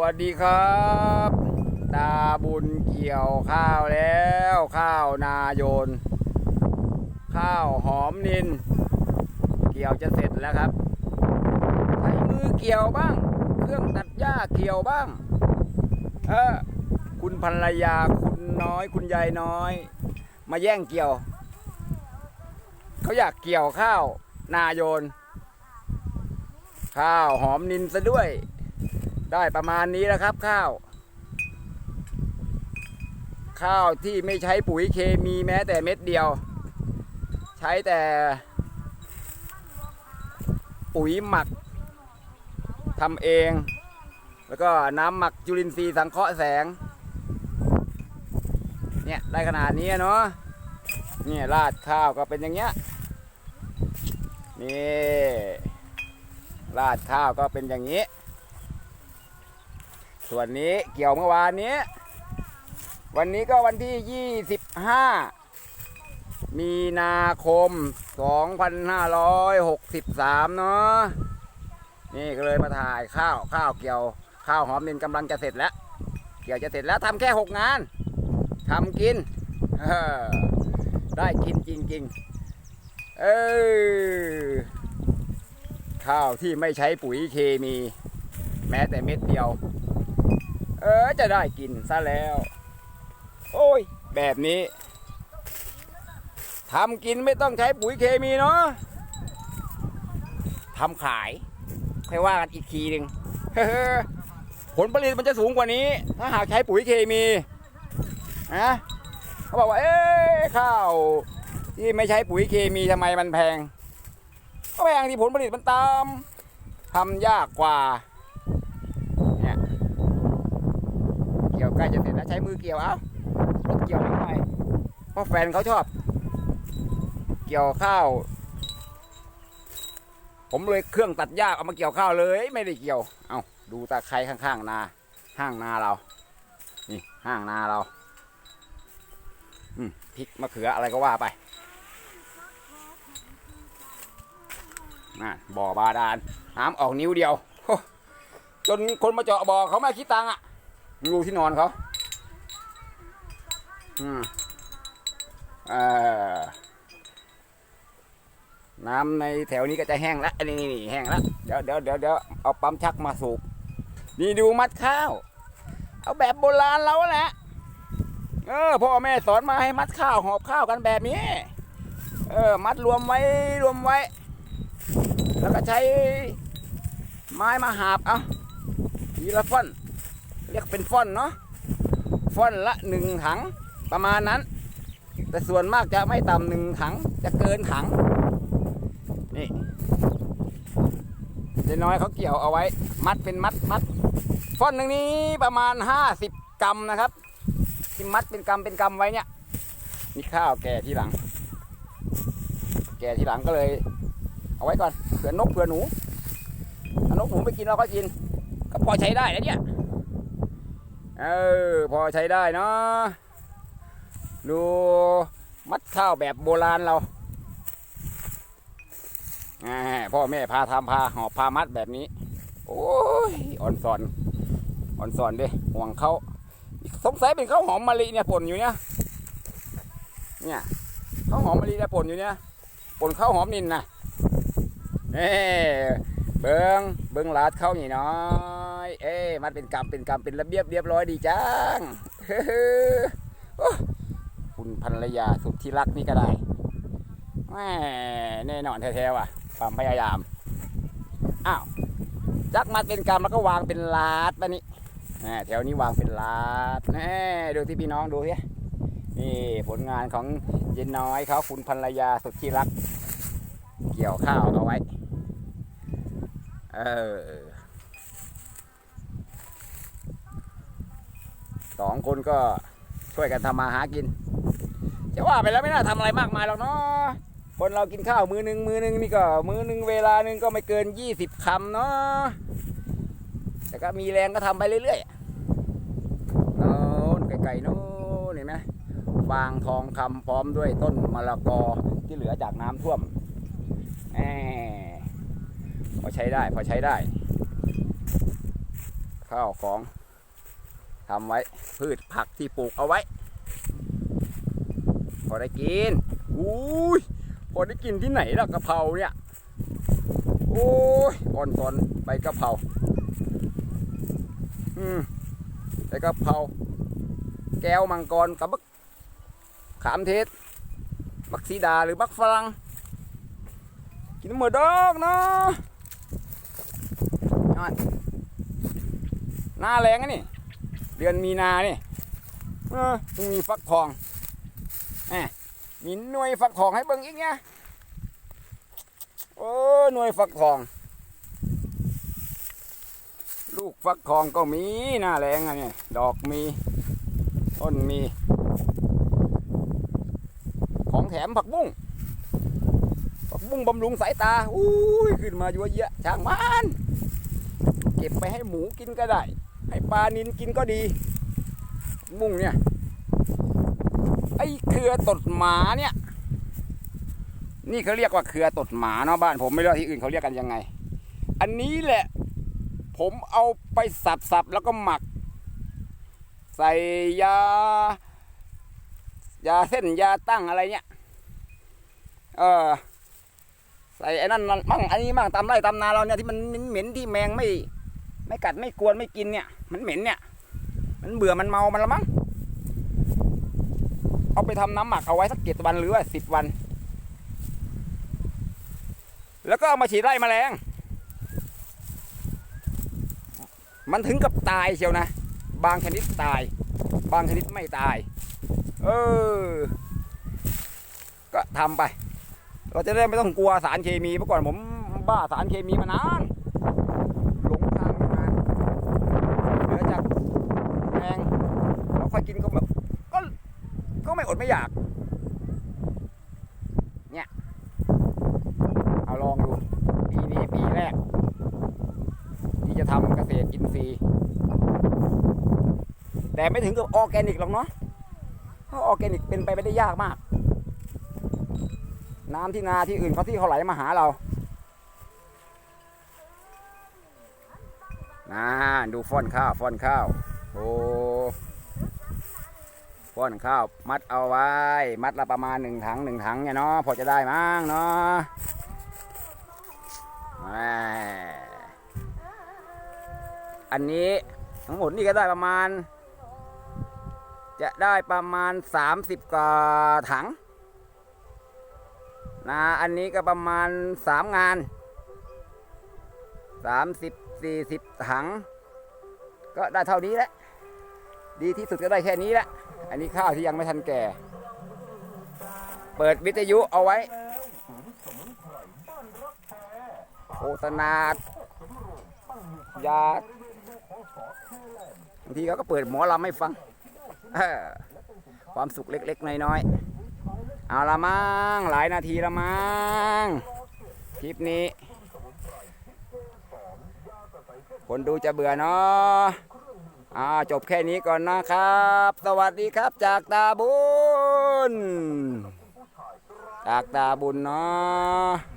วัสดีครับ ตาบุญเกี่ยวข้าวแล้ว ข้าวนาโยน ข้าวหอมนิน เกี่ยวจะเสร็จแล้วครับ ใช้มือเกี่ยวบ้าง เครื่องตัดหญ้าเกี่ยวบ้าง เออคุณภรรยาคุณน้อย คุณยายน้อย มาแย่งเกี่ยว เขาอยากเกี่ยวข้าว นาโยน ข้าวหอมนินซะด้วย ได้ประมาณนี้แล้วครับข้าว ข้าวที่ไม่ใช้ปุ๋ยเคมีแม้แต่เม็ดเดียว ใช้แต่ ปุ๋ยหมักทำเอง แล้วก็น้ำหมักจุลินทรีย์สังเคราะห์แสง เนี่ยได้ขนาดนี้เนาะเนี่ยราดข้าวก็เป็นอย่างเงี้ยนี่ราดข้าวก็เป็นอย่างนี้ ส่วนนี้เกี่ยวเมื่อวานนี้ วันนี้ก็วันที่ 25 มีนาคม 2563 เนาะนี่ก็เลยมาถ่ายข้าวข้าวเกี่ยว ข้าวหอมนินกำลังจะเสร็จแล้ว เกี่ยวจะเสร็จแล้วทำแค่ 6 งานทำกิน ได้กินจริงๆ เออข้าวที่ไม่ใช้ปุ๋ยเคมี แม้แต่เม็ดเดียว เออจะได้กินซะแล้ว โอ้ย แบบนี้ทำกินไม่ต้องใช้ปุ๋ยเคมีเนาะทำขายค่อยว่ากันอีกทีหนึ่งผลผลิตมันจะสูงกว่านี้ ถ้าหากใช้ปุ๋ยเคมีนะเขาบอกว่า เอ๊ข้าวที่ไม่ใช้ปุ๋ยเคมีทำไมมันแพง ก็แพงที่ผลผลิตมันตามทำยากกว่า เนี่ย เกี่ยวใกล้จะเสร็จแล้วใช้มือเกี่ยวเอารถเกี่ยวนิดหน่อยเพราะแฟนเขาชอบ เกี่ยวข้าว ผมเลยเครื่องตัดหญ้าเอามาเกี่ยวข้าวเลยไม่ได้เกี่ยว เอาดูตาไคร้ข้างๆนา ห้างนาเรา นี่ห้างนาเรา อืมพริกมะเขืออะไรก็ว่าไปน่ะบ่อบาดาลน้ำออกนิ้วเดียวโอ้จนคนมาเจาะบ่อเขาไม่คิดตังค์อะ ดูที่นอนเขาอืมเอ่อน้ำในแถวนี้ก็จะแห้งแล้วนนี้นี่แห้งแล้วเดี๋ยวเดี๋ยวเดี๋ยวเดี๋ยวเอาปั๊มชักมาสูบนี่ดูมัดข้าว เอาแบบโบราณเราแหละเออพ่อแม่สอนมาให้มัดข้าวหอบข้าวกันแบบนี้ เออ มัดรวมไว้รวมไว้ แล้วก็ใช้ไม้มาหาบเอาทีละฟ่อน เรียกเป็นฟ่อนเนาะฟ่อนละหนึ่งถังประมาณนั้น แต่ส่วนมากจะไม่ต่ำหนึ่งถังจะเกินถัง นี่เจ๊น้อยเขาเกี่ยวเอาไว้ มัดเป็นมัดมัดฟ่อนหนึ่งนี้ประมาณห้าสิบกรัมนะครับ ที่มัดเป็นกรัมเป็นกรัมไว้เนี่ยนี่ข้าวแก่ที่หลัง แก่ที่หลังก็เลย เอาไว้ก่อนเผื่อนกเผื่อหนูนกหนูไปกินเราก็กินก็พอใช้ได้นะเนี่ย เออพอใช้ได้เนาะดูมัดข้าวแบบโบราณเราพ่อแม่พาทำพาหอบพามัดแบบนี้ โอ้ยอ่อนสอนอ่อนสอนเด้ห่วงเขาสงสัยเป็นข้าวหอมมะลิเนี่ยป่นอยู่เนี่ยเนี่ยข้าวหอมมะลิเนี่ยป่นอยู่เนี่ยป่นข้าวหอมนินนะเอ้เบิงเบิงลาดเข้านี่เน้อย เอ้มันเป็นกรรมเป็นกรรมเป็นระเบียบเรียบร้อยดีจังคุณภรรยาสุดที่รักนี่ก็ได้แม่แน่นอนแท้ๆว่ะ ความพยายาม อ้าวจักมัดเป็นกรรมแล้วก็วางเป็นลาดปะนี่แหม่แถวนี้วางเป็นลาดแหม่ดูที่พี่น้องดูสินี่ผลงานของเย็นน้อยเขาคุณภรรยาสุดที่รัก เกี่ยวข้าวเอาไว้ เออ สองคนก็ช่วยกันทำมาหากิน จะว่าไปแล้วไม่น่าทำอะไรมากมายหรอกเนาะคนเรากินข้าวมือหนึ่งมือหนึ่งนี่ก็มือหนึ่งเวลาหนึ่งก็ไม่เกินยี่สิบคำเนาะแต่ก็มีแรงก็ทำไปเรื่อยๆโน่นไกลๆโน่นเห็นไหมฟางทองคำพร้อมด้วยต้นมะละกอที่เหลือจากน้ำท่วมแหมพอใช้ได้พอใช้ได้ ข้าวของ ทำไว้พืชผักที่ปลูกเอาไว้ พอได้กินอุ้ยพอได้กินที่ไหนล่ะกะเพราเนี่ยโอ้ยอ่อนตอนใบกะเพราอืมใบกะเพราแก้วมังกรกับบักขามเทศบักสีดาหรือบักฝรั่งกินหมดดอกเนาะนอยหน้าแรงอะนี่ ดือนมีนาเนี่เออมีฟักทองแหมมีหน่วยฟักทองให้เบิ่งอีกเนี่ยโอ้หน่วยฟักทอง ลูกฟักทองก็มีหน้าแรงอะเนี่ยดอกมีต้นมี ของแถมผักบุ้งผักบุ้งบำรุงสายตาอุ้ยขึ้นมาเยอะแยะช่างมันเก็บไปให้หมูกินก็ได้ ให้ปลานินกินก็ดีผักบุ้งเนี่ย ไอ้เครือตดหมาเนี่ย นี่เขาเรียกว่าเครือตดหมาเนาะบ้าน ผมไม่รู้ที่อื่นเขาเรียกกันยังไง อันนี้แหละ ผมเอาไปสับๆแล้วก็หมัก ใส่ยายาเส้นยาตั้งอะไรเนี่ยเออใส่ไอ้นั่นมั่งอันนี้มั่งตามไร่ตามนาเราเนี่ยที่มันเหม็นที่แมงไม่ ไม่กัดไม่กวนไม่กินเนี่ย มันเหม็นเนี่ย มันเบื่อมันเมามันละมั้งเอาไปทำน้ำหมักเอาไว้สักเจ็ดวันหรือว่าสิบวัน แล้วก็เอามาฉีดไล่แมลง มันถึงกับตายเชียวนะ บางชนิดตาย บางชนิดไม่ตาย เออ ก็ทำไป เราจะได้ไม่ต้องกลัวสารเคมีเมื่อก่อนผมบ้าสารเคมีมานาน หลงทางมานานเหลือจากแมงเราค่อย กินก็แบบก็ก็ไม่อดไม่อยาก เนี่ย เอาลองดู ปีนี้ปีแรก ที่จะทำเกษตรอินทรีย์ แต่ไม่ถึงกับออแกนิกหรอกเนาะเพราะออแกนิกเป็นไปไม่ได้ยากมาก น้ำที่นาที่อื่นเขาที่เขาไหลมาหาเราน่าดูฟ้อนข้าวฟ้อนข้าว โอ้ ฟ้อนข้าวมัดเอาไว้ มัดละประมาณหนึ่งถังหนึ่งถังเนี่ยเนาะพอจะได้มั้งเนาะอันนี้ทั้งหมดนี่ก็ได้ประมาณ จะได้ประมาณ 30กว่าถังนะอันนี้ก็ประมาณ 3 งาน 30 40 ถัง ก็ได้เท่านี้แหละ ดีที่สุดก็ได้แค่นี้แหละ อันนี้ข้าวที่ยังไม่ทันแก่ เปิดวิทยุเอาไว้ โฆษณายาบางทีเขาก็เปิดหมอลำให้ฟัง ความสุขเล็ก ๆ น้อยๆ เอาละมั้งหลายนาทีละมั้งคลิปนี้ คนดูจะเบื่อเนาะ อ่าจบแค่นี้ก่อนนะครับ สวัสดีครับจากตาบุญจากตาบุญเนาะ